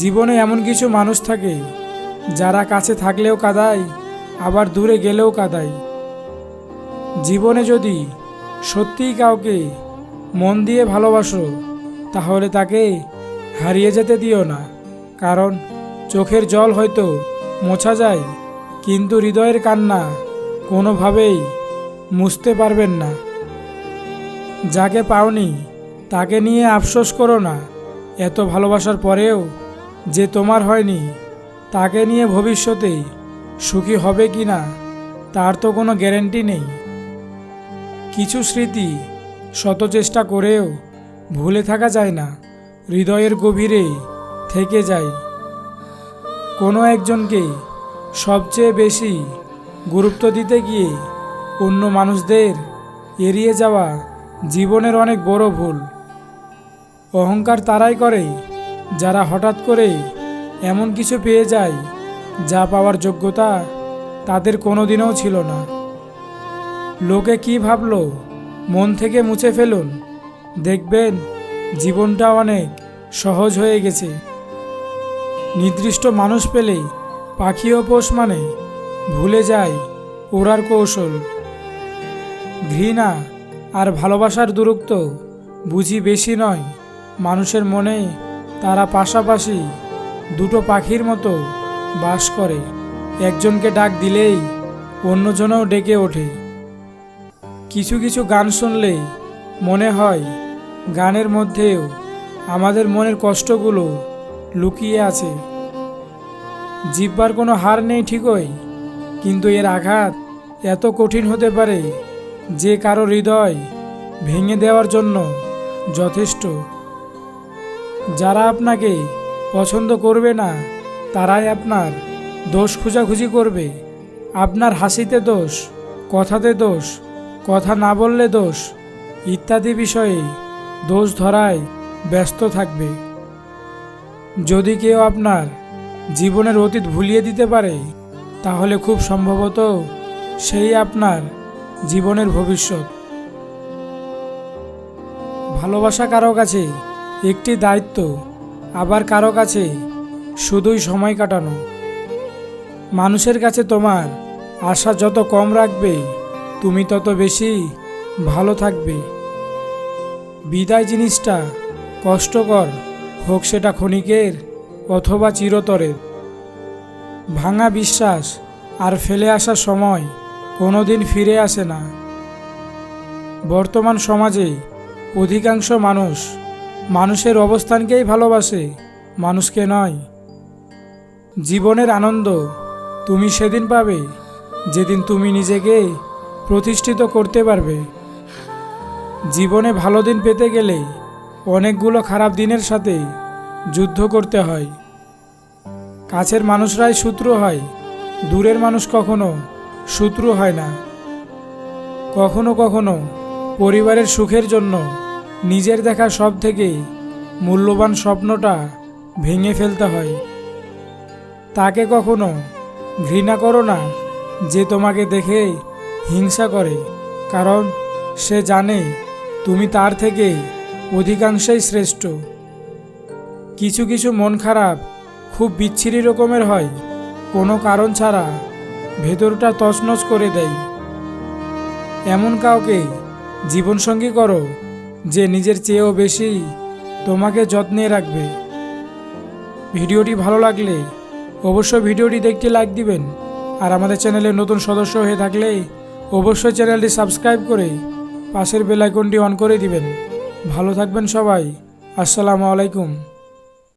জীবনে এমন কিছু মানুষ থাকে, যারা কাছে থাকলেও কাদায়, আবার দূরে গেলেও কাদায়। জীবনে যদি সত্যিই কাউকে মন দিয়ে ভালোবাসো, তাহলে তাকে হারিয়ে যেতে দিও না, কারণ চোখের জল হয়তো মোছা যায়, কিন্তু হৃদয়ের কান্না কোনোভাবেই মুছতে পারবেন না। যাকে পাওনি, তাকে নিয়ে আফসোস করো না। এত ভালোবাসার পরেও যে তোমার হয়নি, তাকে নিয়ে ভবিষ্যতে সুখী হবে কি না, তার তো কোনো গ্যারেন্টি নেই। কিছু স্মৃতি শত চেষ্টা করেও ভুলে থাকা যায় না, হৃদয়ের গভীরে থেকে যায়। কোনো একজনকে সবচেয়ে বেশি গুরুত্ব দিতে গিয়ে অন্য মানুষদের এড়িয়ে যাওয়া জীবনের অনেক বড় ভুল। অহংকার তারাই করে, যারা হঠাৎ করে এমন কিছু পেয়ে যায়, যা পাওয়ার যোগ্যতা তাদের কোনোদিনও ছিল না। লোকে কি ভাবল? মন থেকে মুছে ফেলুন। দেখবেন জীবনটা অনেক সহজ হয়ে গেছে। নির্দিষ্ট মানুষ পেলে পাখিও পোষ মানে ভুলে যায় ওরার কৌশল। ঘৃণা আর ভালোবাসার দূরত্ব বুঝি বেশি নয়। মানুষের মনে তারা পাশাপাশি দুটো পাখির মতো বাস করে। একজনকে ডাক দিলেই অন্যজনও ডেকে ওঠে। কিছু কিছু গান শুনলে মনে হয় গানের মধ্যেও আমাদের মনের কষ্টগুলো লুকিয়ে আছে। জিব্বার কোনো হার নেই ঠিকই, কিন্তু এর আঘাত এত কঠিন হতে পারে যে কারও হৃদয় ভেঙে দেওয়ার জন্য যথেষ্ট। যারা আপনাকে পছন্দ করবে না, তারাই আপনার দোষ খোঁজাখুঁজি করবে। আপনার হাসিতে দোষ, কথাতে দোষ, কথা না বললে দোষ ইত্যাদি বিষয়ে দোষ ধরায় ব্যস্ত থাকবে। যদি কেউ আপনার জীবনের অতীত ভুলিয়ে দিতে পারে, তাহলে খুব সম্ভবত সেই আপনার জীবনের ভবিষ্যৎ। ভালোবাসা কারও কাছে একটি দায়িত্ব, আবার কারও কাছে শুধুই সময় কাটানো। মানুষের কাছে তোমার আশা যত কম রাখবে, তুমি তত বেশি ভালো থাকবে। বিদায় জিনিসটা কষ্টকর হোক সেটা ক্ষণিকের অথবা চিরতরের। ভাঙা বিশ্বাস আর ফেলে আসা সময় কোনোদিন ফিরে আসে না। বর্তমান সমাজে অধিকাংশ মানুষ মানুষের অবস্থানকেই ভালোবাসে, মানুষকে নয়। জীবনের আনন্দ তুমি সেদিন পাবে, যেদিন তুমি নিজেকে প্রতিষ্ঠিত করতে পারবে। জীবনে ভালো দিন পেতে গেলে অনেকগুলো খারাপ দিনের সাথে যুদ্ধ করতে হয়। কাছের মানুষরাই শত্রু হয়, দূরের মানুষ কখনো শত্রু হয় না। কখনো কখনো পরিবারের সুখের জন্য নিজের দেখা সব থেকে মূল্যবান স্বপ্নটা ভেঙে ফেলতে হয়। তাকে কখনো ঘৃণা করো না যে তোমাকে দেখে হিংসা করে, কারণ সে জানে তুমি তার থেকে অধিকাংশই শ্রেষ্ঠ। কিছু কিছু মন খারাপ খুব বিচ্ছিরি রকমের হয়, কোনো কারণ ছাড়া ভেতরটা তছনছ করে দেয়। এমন কাউকে জীবনসঙ্গী করো যে নিজের চেয়েও বেশি তোমাকে যত্নে রাখবে। ভিডিওটি ভালো লাগলে অবশ্যই ভিডিওটি দেখতে লাইক দিবেন। আর আমাদের চ্যানেলে নতুন সদস্য হয়ে থাকলে অবশ্যই চ্যানেলটি সাবস্ক্রাইব করে পাশের বেলাইকনটি অন করে দিবেন। ভালো থাকবেন সবাই। আসসালামু আলাইকুম।